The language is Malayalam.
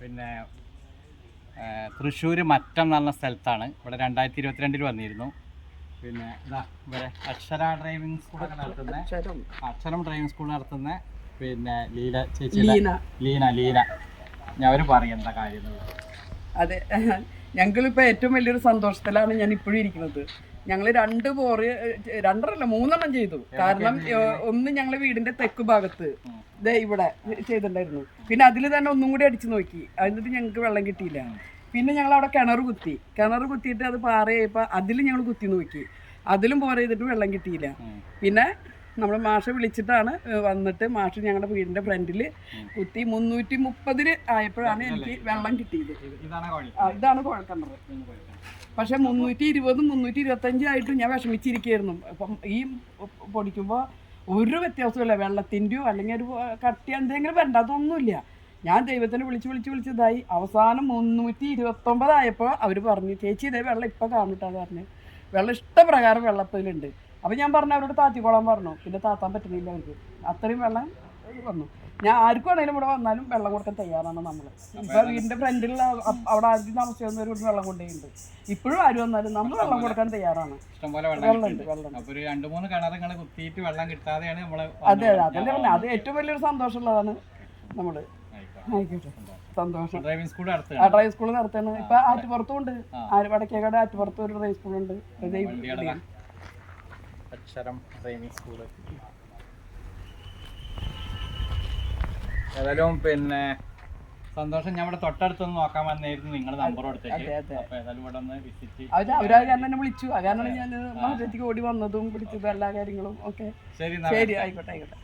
പിന്നെ തൃശ്ശൂർ മറ്റം എന്ന് പറഞ്ഞ സ്ഥലത്താണ്. ഇവിടെ രണ്ടായിരത്തി ഇരുപത്തിരണ്ടിൽ വന്നിരുന്നു. പിന്നെ ഇതാ ഇവിടെ അക്ഷര ഡ്രൈവിംഗ് സ്കൂളൊക്കെ നടത്തുന്ന അക്ഷരം. ഡ്രൈവിംഗ് സ്കൂൾ നടത്തുന്ന പിന്നെ ലീല ചേച്ചി ലീന. ലീന ഞാൻ അവർ പറയും എന്താ കാര്യം. അതെ ഞങ്ങളിപ്പോൾ ഏറ്റവും വലിയൊരു സന്തോഷത്തിലാണ് ഞാൻ ഇപ്പോഴും ഇരിക്കുന്നത്. ഞങ്ങൾ രണ്ട് ബോറ് രണ്ടരല്ല മൂന്നെണ്ണം ചെയ്തു. കാരണം ഒന്ന് ഞങ്ങളെ വീടിന്റെ തെക്ക് ഭാഗത്ത്. ദേ ഇവിടെ ചെയ്തിട്ടുണ്ടായിരുന്നു. പിന്നെ അതിൽ തന്നെ ഒന്നും കൂടി അടിച്ചു നോക്കി. എന്നിട്ട് ഞങ്ങൾക്ക് വെള്ളം കിട്ടിയില്ല. പിന്നെ ഞങ്ങൾ അവിടെ കിണർ കുത്തി. കിണർ കുത്തിയിട്ട് അത് പാറയായപ്പോൾ അതിൽ ഞങ്ങൾ കുത്തി നോക്കി. അതിലും പോര ചെയ്തിട്ട് വെള്ളം കിട്ടിയില്ല. പിന്നെ നമ്മൾ മാഷ വിളിച്ചിട്ടാണ് വന്നിട്ട് മാഷ് ഞങ്ങളുടെ വീടിന്റെ ഫ്രണ്ടിൽ കുത്തി മുന്നൂറ്റി മുപ്പതിന് ആയപ്പോഴാണ് എനിക്ക് വെള്ളം കിട്ടിയത്. ഇതാണ് കുഴൽക്കിണർ പക്ഷെ മുന്നൂറ്റി ഇരുപതും മുന്നൂറ്റി ഇരുപത്തഞ്ചും ആയിട്ട് ഞാൻ വിഷമിച്ചിരിക്കുകയായിരുന്നു അപ്പം ഈ പൊടിക്കുമ്പോൾ ഒരു വ്യത്യാസമില്ല വെള്ളത്തിന്റെയോ അല്ലെങ്കിൽ ഒരു കട്ടി എന്തെങ്കിലും വേണ്ട അതൊന്നുമില്ല. ഞാൻ ദൈവത്തിനെ വിളിച്ച് വിളിച്ച് വിളിച്ചതായി. അവസാനം മുന്നൂറ്റി ഇരുപത്തൊമ്പതായപ്പോൾ അവർ പറഞ്ഞു ചേച്ചി ഇതേ വെള്ളം ഇപ്പം കാണിട്ടാന്ന് പറഞ്ഞു. വെള്ളം ഇഷ്ടപ്രകാരം വെള്ളത്തിലുണ്ട്. അപ്പോൾ ഞാൻ പറഞ്ഞു അവരോട് താത്തിക്കോളാൻ പറഞ്ഞു. പിന്നെ താത്താൻ പറ്റുന്നില്ല അവർക്ക്. അത്രയും വെള്ളം വന്നു. ഞാൻ ആർക്കും ആണെങ്കിലും ഇവിടെ വന്നാലും വെള്ളം കൊടുക്കാൻ തയ്യാറാണ് നമ്മൾ ഇപ്പൊ വീടിന്റെ ഫ്രണ്ടിലുള്ള അവിടെ ആദ്യം താമസിക്കുന്നവർ ഇവിടെ വെള്ളം കൊണ്ടുപോയിട്ടുണ്ട്. ഇപ്പോഴും ആര് വന്നാലും നമ്മൾ വെള്ളം കൊടുക്കാൻ തയ്യാറാണ്. ഇഷ്ടംപോലെ വെള്ളം വെള്ളമുണ്ട് അതെ അതെ. അതല്ലേ പറഞ്ഞത് അത് ഏറ്റവും വലിയൊരു സന്തോഷമുള്ളതാണ് നമ്മൾ. ആയിക്കോട്ടെ. സന്തോഷം. ഡ്രൈവിംഗ് സ്കൂൾ ആ സ്കൂൾ നടത്തുന്നത് ഇപ്പൊ ആറ്റുപുറത്തും ഉണ്ട്. ആര് വടക്കേക്കാട് ആറ്റുപുറത്തും ഒരു ഡ്രൈവിംഗ് ഈ- വണ്ടികളുടെ അക്ഷരം ഡ്രൈവിംഗ് സ്കൂൾ. ഏതായാലും പിന്നെ സന്തോഷം. ഞാൻ ഇവിടെ തൊട്ടടുത്തൊന്ന് നോക്കാൻ വന്നായിരുന്നു നിങ്ങളുടെ നമ്പർ കൊടുത്തേക്ക്. അതെ, അതെ. അപ്പൊ ഏതായാലും ഇവിടെ ഒന്ന് വിസിറ്റ് അവർ അവരാ കാരണം എന്നെ വിളിച്ചു. ഞാൻ ഓടി വന്നതും പിടിച്ചതും എല്ലാ കാര്യങ്ങളും. ഓക്കെ. ശരി ശരി ആയിക്കോട്ടെ ആയിക്കോട്ടെ.